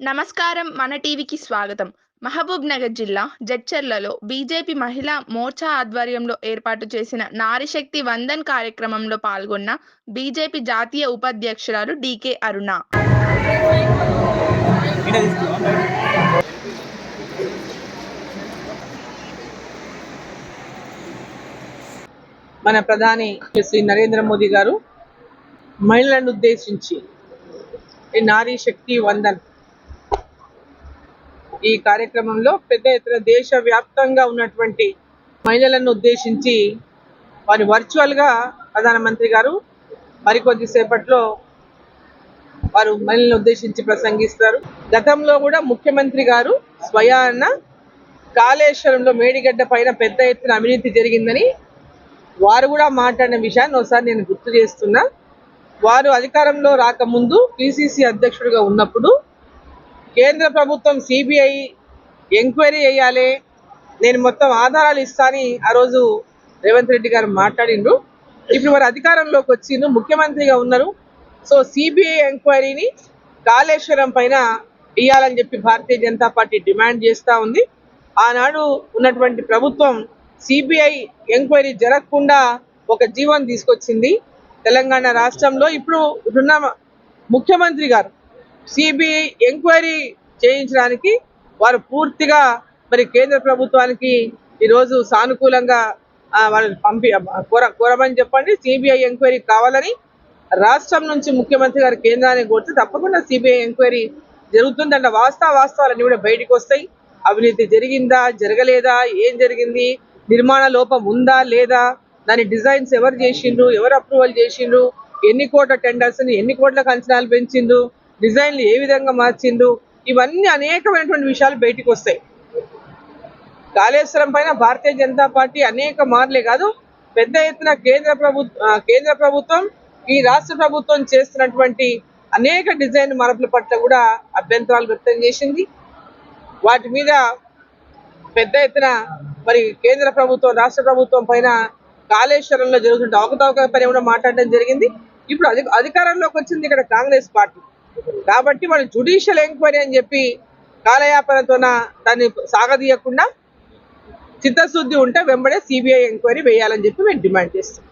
నమస్కారం మన టీవీకి స్వాగతం. మహబూబ్ నగర్ జిల్లా జడ్చర్లలో బీజేపీ మహిళా మోర్చా ఆధ్వర్యంలో ఏర్పాటు చేసిన నారీశక్తి వందన్ కార్యక్రమంలో పాల్గొన్న బీజేపీ జాతీయ ఉపాధ్యక్షురాలు డీకే అరుణ. మన ప్రధాని శ్రీ నరేంద్ర మోదీ గారు మహిళలను ఉద్దేశించి నారీ శక్తి వందన్ ఈ కార్యక్రమంలో పెద్ద ఎత్తున దేశ వ్యాప్తంగా ఉన్నటువంటి మహిళలను ఉద్దేశించి వారి వర్చువల్గా ప్రధానమంత్రి గారు మరికొద్ది సేపట్లో వారు మహిళలను ఉద్దేశించి ప్రసంగిస్తారు. గతంలో కూడా ముఖ్యమంత్రి గారు స్వయాన కాళేశ్వరంలో మేడిగడ్డ పైన పెద్ద ఎత్తున అవినీతి జరిగిందని వారు కూడా మాట్లాడిన విషయాన్ని ఒకసారి నేను గుర్తు చేస్తున్నా. వారు అధికారంలో రాకముందు పిసిసి అధ్యక్షుడిగా ఉన్నప్పుడు కేంద్ర ప్రభుత్వం సిబిఐ ఎంక్వైరీ చేయాలి. నేను మొత్తం ఆధారాలు ఇస్తాని ఆ రోజు రేవంత్ రెడ్డి గారు మాట్లాడిండ్రు. ఇప్పుడు వారు అధికారంలోకి వచ్చిండ్రు ముఖ్యమంత్రిగా ఉన్నారు. సో సిబిఐ ఎంక్వైరీని కాళేశ్వరం పైన ఇవ్వాలని చెప్పి భారతీయ జనతా పార్టీ డిమాండ్ చేస్తూ ఉంది. ఆనాడు ఉన్నటువంటి ప్రభుత్వం సిబిఐ ఎంక్వైరీ జరగకుండా ఒక జీవం తీసుకొచ్చింది తెలంగాణ రాష్ట్రంలో. ఇప్పుడు ఉన్న ముఖ్యమంత్రి గారు సిబిఐ ఎంక్వైరీ చేయించడానికి వారు పూర్తిగా మరి కేంద్ర ప్రభుత్వానికి ఈరోజు సానుకూలంగా వాళ్ళని పంపి కోర కోరమని చెప్పండి. సిబిఐ ఎంక్వైరీ కావాలని రాష్ట్రం నుంచి ముఖ్యమంత్రి గారు కేంద్రానికి కోరితే తప్పకుండా సిబిఐ ఎంక్వైరీ జరుగుతుంది అంటే వాస్తవ వాస్తవాలన్నీ కూడా బయటకు వస్తాయి. అవినీతి జరిగిందా జరగలేదా ఏం జరిగింది నిర్మాణ లోపం ఉందా లేదా దాని డిజైన్స్ ఎవరు చేసిండ్రు ఎవరు అప్రూవల్ చేసిండ్రు ఎన్ని కోట్ల టెండర్స్ని ఎన్ని కోట్లకు అంచనాలు పెంచిండ్రు డిజైన్లు ఏ విధంగా మార్చిండు ఇవన్నీ అనేకమైనటువంటి విషయాలు బయటికి వస్తాయి. కాళేశ్వరం పైన భారతీయ జనతా పార్టీ అనేక మార్లే కాదు పెద్ద ఎత్తున కేంద్ర ప్రభుత్వ కేంద్ర ప్రభుత్వం ఈ రాష్ట్ర ప్రభుత్వం చేస్తున్నటువంటి అనేక డిజైన్ మార్పుల పట్ల కూడా అభ్యంతరాలు వ్యక్తం చేసింది. వాటి మీద పెద్ద ఎత్తున మరి కేంద్ర ప్రభుత్వం రాష్ట్ర ప్రభుత్వం పైన కాళేశ్వరంలో జరుగుతున్న అవకతవక పని కూడా మాట్లాడడం జరిగింది. ఇప్పుడు అధికారంలోకి వచ్చింది ఇక్కడ కాంగ్రెస్ పార్టీ. కాబట్టి మనం జుడిషియల్ ఎంక్వైరీ అని చెప్పి కాలయాపనతోన దాన్ని సాగదీయకుండా చిత్తశుద్ధి ఉంటే వెంబడే సిబిఐ ఎంక్వైరీ వేయాలని చెప్పి మేము డిమాండ్ చేస్తాం.